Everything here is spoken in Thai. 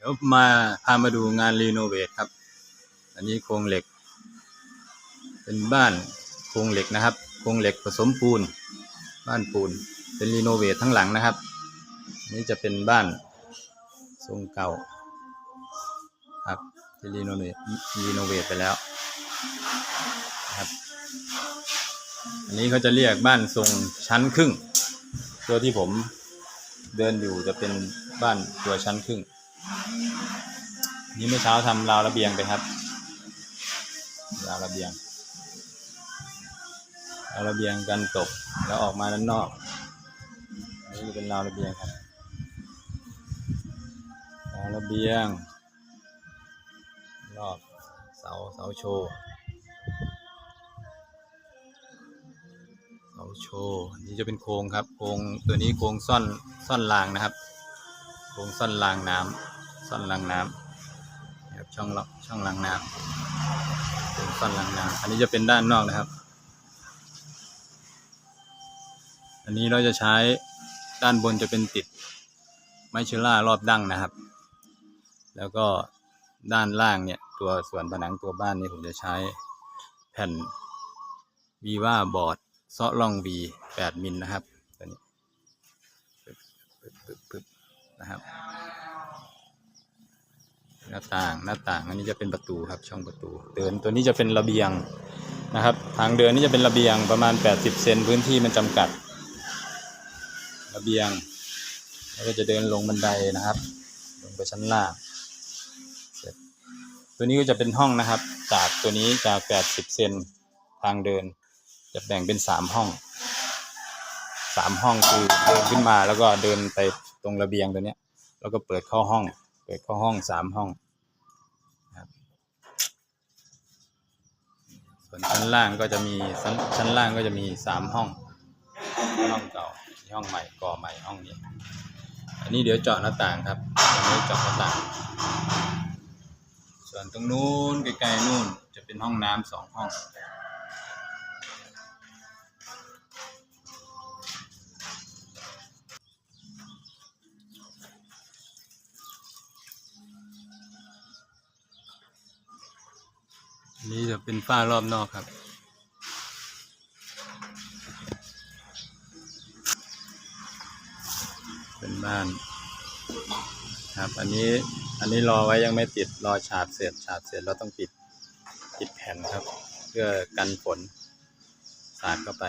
เดี๋ยวมาพามาดูงานรีโนเวทครับ อันนี้โครงเหล็ก เป็นบ้านโครงเหล็กนะครับ โครงเหล็กผสมปูน บ้านปูน เป็นรีโนเวททั้งหลังนะครับ อันนี้จะเป็นบ้านทรงเก่า ครับที่รีโนเวทรีโนเวทไปแล้วครับ อันนี้เขาจะเรียกบ้านทรงชั้นครึ่ง ตัวที่ผมเดินอยู่จะเป็นบ้านตัวชั้นครึ่ง นี่เมื่อเช้าทำราวระเบียงไปครับราวระเบียงราวระเบียงกันตกแล้วออกมาด้านนอกนี่เป็นราวระเบียงครับราวระเบียง รอบเสาเสาโชว์เสาโชว์นนี่จะเป็นโครงครับโครงตัวนี้โครงซ่อนซ่อนรางนะครับ โครงซ่อนรางน้ำ ซ่อนรางน้ำนะครับช่องล็อกช่องรางน้ำโครงซ่อนรางน้ำอันนี้จะเป็นด้านนอกนะครับ อันนี้เราจะใช้ด้านบนจะเป็นติดไม้เชล่ารอบดั้งนะครับ แล้วก็ด้านล่างเนี่ยตัวส่วนผนังตัวบ้านนี่ผมจะใช้แผ่นวีว่าบอร์ดเซาะล่อง V 8มิลนะครับตัวนี้นะครับาต่างหน้าต่างอันนี้จะเป็นประตูครับช่องประตูเดินตัวนี้จะเป็นระเบียงนะครับ ทางเดินนี่จะเป็นระเบียงประมาณ 80 เซนพื้นที่มันจำกัด ระเบียง แล้วก็จะเดินลงบันไดนะครับ ลงไปชั้นล่างตัวนี้ก็จะเป็นห้องนะครับ จากตัวนี้จาก 80 เซนทางเดิน จะแบ่งเป็น 3 ห้อง 3 ห้องคือเดินขึ้นมาแล้วก็เดินไปตรงระเบียงตัวเนี้ยแล้วก็เปิดเข้าห้อง เปิดเข้าห้องสามห้องนะครับ ส่วนชั้นล่างก็จะมีชั้นชั้นล่างก็จะมีสามห้อง ห้องเก่าห้องใหม่ก่อใหม่ห้องนี้ อันนี้เดี๋ยวเจาะหน้าต่างครับตรงนี้เจาะหน้าต่าง ส่วนตรงนู้นไกลๆนู่นจะเป็นห้องน้ำสองห้อง นี้จะเป็นฝ้ารอบนอกครับ เป็นบ้าน ครับ อันนี้ อันนี้รอไว้ยังไม่ติด รอฉาบเสร็จ ฉาบเสร็จเราต้องปิด ปิดแผ่นครับ เพื่อกันฝน สาดเข้าไป